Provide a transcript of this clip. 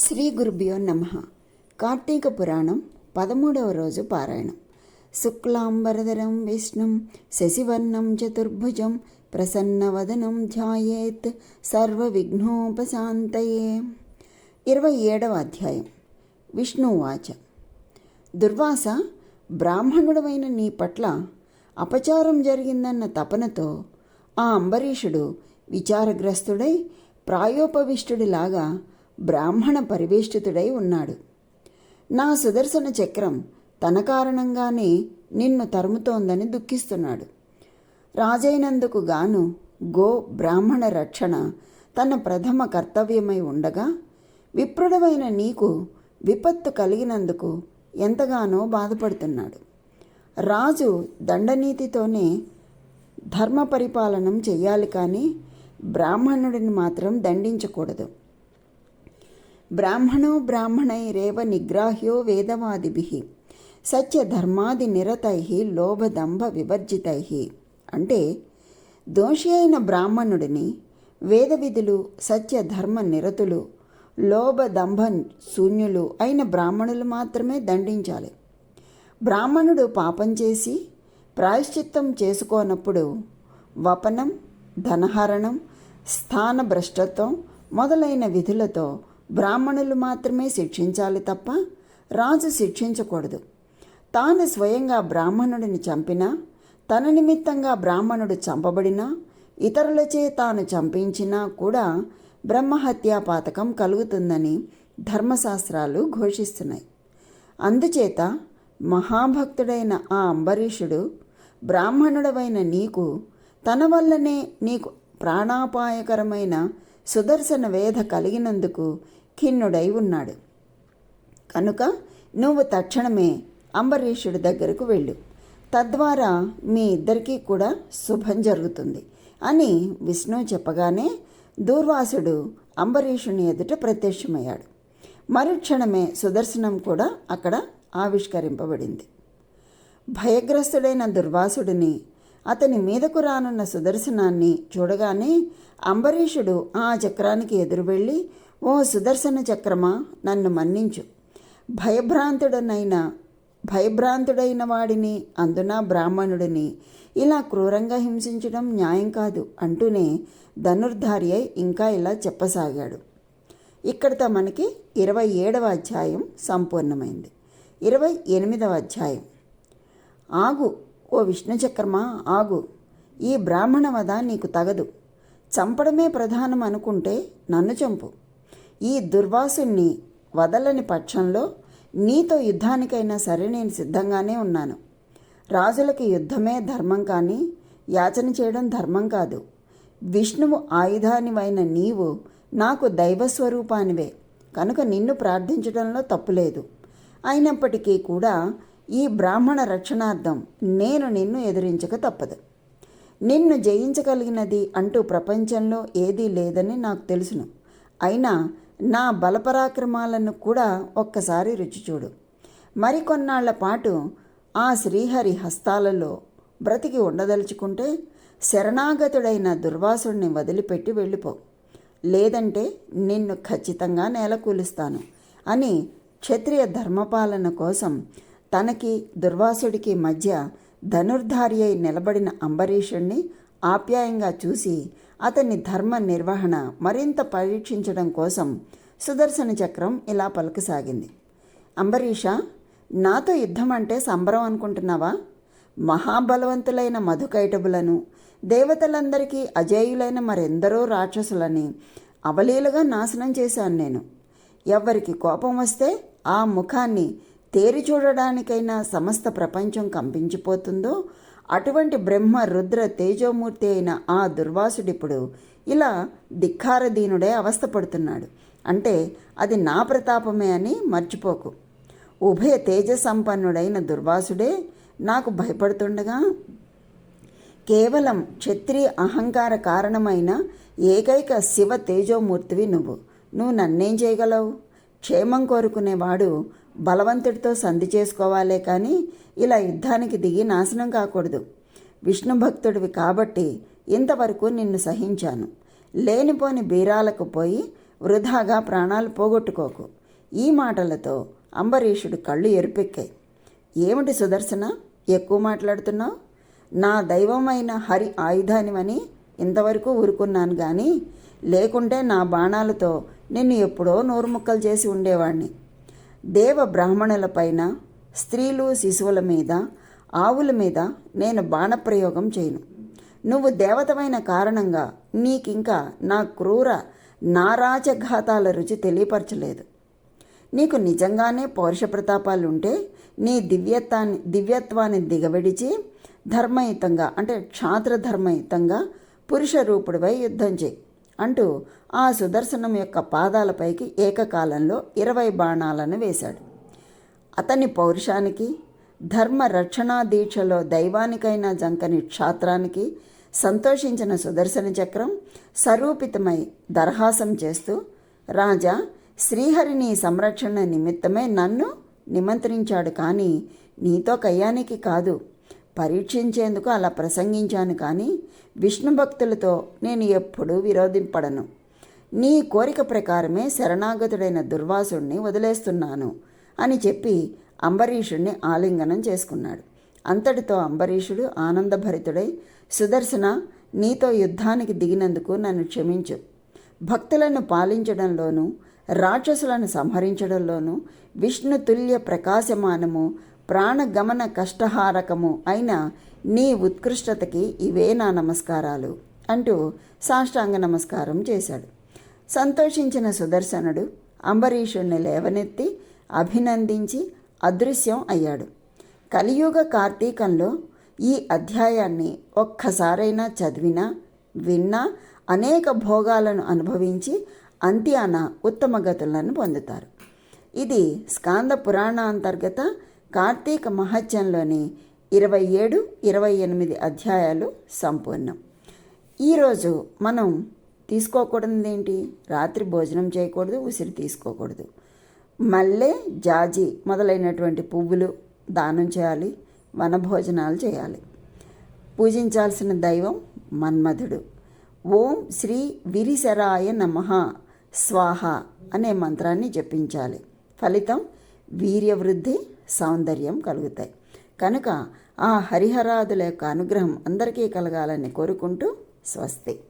శ్రీ గురుభ్యో నమ. కార్తీక పురాణం పదమూడవ రోజు పారాయణం. శుక్లాంబరధరం విష్ణుం శశివర్ణం చతుర్భుజం ప్రసన్నవదనం ధ్యాయేత్ సర్వ విఘ్నోపశాంతయే ఇరవై ఏడవ అధ్యాయం. విష్ణువాచ. దుర్వాస బ్రాహ్మణుడవైన నీ పట్ల అపచారం జరిగిందన్న తపనతో ఆ అంబరీషుడు విచారగ్రస్తుడై ప్రాయోపవిష్టుడిలాగా బ్రాహ్మణ పరివేష్టితుడై ఉన్నాడు. నా సుదర్శన చక్రం తన కారణంగానే నిన్ను తరుముతోందని దుఃఖిస్తున్నాడు. రాజైనందుకు గాను గో బ్రాహ్మణ రక్షణ తన ప్రథమ కర్తవ్యమై ఉండగా విప్రుడమైన నీకు విపత్తు కలిగినందుకు ఎంతగానో బాధపడుతున్నాడు. రాజు దండనీతితోనే ధర్మ పరిపాలనం చెయ్యాలి కానీ బ్రాహ్మణుడిని మాత్రం దండించకూడదు. బ్రాహ్మణో బ్రాహ్మణైరేవ నిగ్రాహ్యో వేదవాదిభి సత్యధర్మాది నిరతై లోభదంభ వివర్జితై అంటే దోషి అయిన బ్రాహ్మణుడిని వేద విధులు సత్యధర్మ నిరతులు లోభదంభ శూన్యులు అయిన బ్రాహ్మణులు మాత్రమే దండించాలి. బ్రాహ్మణుడు పాపం చేసి ప్రాయశ్చిత్తం చేసుకోనప్పుడు వపనం ధనహరణం స్థానభ్రష్టత్వం మొదలైన విధులతో బ్రాహ్మణులు మాత్రమే శిక్షించాలి తప్ప రాజు శిక్షించకూడదు. తాను స్వయంగా బ్రాహ్మణుడిని చంపినా తన నిమిత్తంగా బ్రాహ్మణుడు చంపబడినా ఇతరులచే తాను చంపించినా కూడా బ్రహ్మహత్యా పాతకం కలుగుతుందని ధర్మశాస్త్రాలు ఘోషిస్తున్నాయి. అందుచేత మహాభక్తుడైన ఆ అంబరీషుడు బ్రాహ్మణుడవైన నీకు తన వల్లనే నీకు ప్రాణాపాయకరమైన సుదర్శన వేధ కలిగినందుకు ఖిన్నుడై ఉన్నాడు. కనుక నువ్వు తక్షణమే అంబరీషుడి దగ్గరకు వెళ్ళు. తద్వారా మీ ఇద్దరికీ కూడా శుభం జరుగుతుంది అని విష్ణు చెప్పగానే దూర్వాసుడు అంబరీషుని ఎదుట ప్రత్యక్షమయ్యాడు. మరుక్షణమే సుదర్శనం కూడా అక్కడ ఆవిష్కరింపబడింది. భయగ్రస్తుడైన దుర్వాసుడిని అతని మీదకు రానున్న సుదర్శనాన్ని చూడగానే అంబరీషుడు ఆ చక్రానికి ఎదురు వెళ్ళి ఓ సుదర్శన చక్రమా నన్ను మన్నించు. భయభ్రాంతుడనైన భయభ్రాంతుడైన వాడిని అందున బ్రాహ్మణుడిని ఇలా క్రూరంగా హింసించడం న్యాయం కాదు అంటూనే ధనుర్ధారి అయి ఇంకా ఇలా చెప్పసాగాడు. ఇక్కడితో మనకి ఇరవై ఏడవ అధ్యాయం సంపూర్ణమైంది. ఇరవై ఎనిమిదవ అధ్యాయం. ఆగు ఓ విష్ణుచక్రమా? ఆగు. ఈ బ్రాహ్మణ వధ నీకు తగదు. చంపడమే ప్రధానం అనుకుంటే నన్ను చంపు. ఈ దుర్వాసుణ్ణి వదలని పక్షంలో నీతో యుద్ధానికైనా సరే నేను సిద్ధంగానే ఉన్నాను. రాజులకి యుద్ధమే ధర్మం కానీ యాచన చేయడం ధర్మం కాదు. విష్ణువు ఆయుధానివైన నీవు నాకు దైవస్వరూపానివే. కనుక నిన్ను ప్రార్థించడంలో తప్పులేదు అయినప్పటికీ కూడా ఈ బ్రాహ్మణ రక్షణార్థం నేను నిన్ను ఎదిరించక తప్పదు. నిన్ను జయించగలిగినది అంటూ ప్రపంచంలో ఏదీ లేదని నాకు తెలుసును. అయినా నా బలపరాక్రమాలను కూడా ఒక్కసారి రుచి చూడు. మరికొన్నాళ్ళ పాటు ఆ శ్రీహరి హస్తాలలో బ్రతికి ఉండదలుచుకుంటే శరణాగతుడైన దుర్వాసుడిని వదిలిపెట్టి వెళ్ళిపో. లేదంటే నిన్ను ఖచ్చితంగా నేలకూలుస్తాను అని క్షత్రియ ధర్మపాలన కోసం తనకి దుర్వాసుడికి మధ్య ధనుర్ధారి అయి నిలబడిన అంబరీషుణ్ణి ఆప్యాయంగా చూసి అతని ధర్మ నిర్వహణ మరింత పరీక్షించడం కోసం సుదర్శన చక్రం ఇలా పలుకసాగింది. అంబరీష నాతో యుద్ధం అంటే సంబరం అనుకుంటున్నావా? మహాబలవంతులైన మధుకైటబులను దేవతలందరికీ అజేయులైన మరెందరో రాక్షసులని అవలీలుగా నాశనం చేశాను నేను. ఎవరికి కోపం వస్తే ఆ ముఖాన్ని తేరి చూడడానికైనా సమస్త ప్రపంచం కంపించిపోతుందో అటువంటి బ్రహ్మ రుద్ర తేజోమూర్తి అయిన ఆ దుర్వాసుడిప్పుడు ఇలా ధిక్కారదీనుడే అవస్థపడుతున్నాడు. అంటే అది నా ప్రతాపమే అని మర్చిపోకు. ఉభయ తేజ సంపన్నుడైన దుర్వాసుడే నాకు భయపడుతుండగా కేవలం క్షత్రియ అహంకార కారణమైన ఏకైక శివ తేజోమూర్తివి నువ్వు. నువ్వు నన్నేం చేయగలవు? క్షేమం కోరుకునేవాడు బలవంతుడితో సంధి చేసుకోవాలే కానీ ఇలా యుద్ధానికి దిగి నాశనం కాకూడదు. విష్ణు భక్తుడివి కాబట్టి ఇంతవరకు నిన్ను సహించాను. లేనిపోని బీరాలకు పోయి వృధాగా ప్రాణాలు పోగొట్టుకోకు. ఈ మాటలతో అంబరీషుడు కళ్ళు ఎరుపెక్కాయి. ఏమిటి సుదర్శన? ఎక్కువ మాట్లాడుతున్నావు? నా దైవమైన హరి ఆయుధానివని ఇంతవరకు ఊరుకున్నాను కానీ లేకుంటే నా బాణాలతో నిన్ను ఎప్పుడో నూరు ముక్కలు చేసి ఉండేవాణ్ణి. దేవ బ్రాహ్మణులపైన స్త్రీలు శిశువుల మీద ఆవుల మీద నేను బాణప్రయోగం చేయను. నువ్వు దేవతమైన కారణంగా నీకింకా నా క్రూర నారాజఘాతాల రుచి తెలియపరచలేదు. నీకు నిజంగానే పౌరుష ప్రతాపాలుంటే నీ దివ్యత్వాన్ని దివ్యత్వాన్ని దిగవిడిచి ధర్మయుతంగా అంటే క్షాత్ర ధర్మయుతంగా పురుష రూపుడిపై యుద్ధం చేయి. అంటూ ఆ సుదర్శనం యొక్క పాదాలపైకి ఏకకాలంలో ఇరవై బాణాలను వేశాడు. అతని పౌరుషానికి ధర్మ రక్షణా దీక్షలో దైవానికైన జంకని క్షాత్రానికి సంతోషించిన సుదర్శన చక్రం సరూపితమై దర్హాసం చేస్తూ రాజా శ్రీహరిని సంరక్షణ నిమిత్తమే నన్ను నిమంత్రించాడు కానీ నీతో కయ్యానికి కాదు. పరీక్షించేందుకు అలా ప్రసంగించాను కానీ విష్ణు భక్తులతో నేను ఎప్పుడూ విరోధింపడను. నీ కోరిక ప్రకారమే శరణాగతుడైన దుర్వాసుడిని వదిలేస్తున్నాను అని చెప్పి అంబరీషుణ్ణి ఆలింగనం చేసుకున్నాడు. అంతటితో అంబరీషుడు ఆనందభరితుడై సుదర్శన నీతో యుద్ధానికి దిగినందుకు నన్ను క్షమించు. భక్తులను పాలించడంలోనూ రాక్షసులను సంహరించడంలోనూ విష్ణు తుల్య ప్రకాశమానము ప్రాణగమన కష్టహారకము అయిన నీ ఉత్కృష్టతకి ఇవే నా నమస్కారాలు అంటూ సాష్టాంగ నమస్కారం చేశాడు. సంతోషించిన సుదర్శనుడు అంబరీషుణ్ణి లేవనెత్తి అభినందించి అదృశ్యం అయ్యాడు. కలియుగ కార్తీకంలో ఈ అధ్యాయాన్ని ఒక్కసారైనా చదివినా విన్నా అనేక భోగాలను అనుభవించి అంత్యాన ఉత్తమ గతులను పొందుతారు. ఇది స్కాంద పురాణ అంతర్గత కార్తీక మహత్యంలోని ఇరవై ఏడు ఇరవై ఎనిమిది అధ్యాయాలు సంపూర్ణం. ఈరోజు మనం తీసుకోకూడదు ఏంటి రాత్రి భోజనం చేయకూడదు ఉసిరి తీసుకోకూడదు. మల్లె జాజి మొదలైనటువంటి పువ్వులు దానం చేయాలి వనభోజనాలు చేయాలి. పూజించాల్సిన దైవం మన్మధుడు. ఓం శ్రీ విరిసరాయ నమ స్వాహ అనే మంత్రాన్ని జపించాలి. ఫలితం వీర్యవృద్ధి సౌందర్యం కలుగుతాయి. కనుక ఆ హరిహరాదుల యొక్క అనుగ్రహం అందరికీ కలగాలని కోరుకుంటూ స్వస్తి.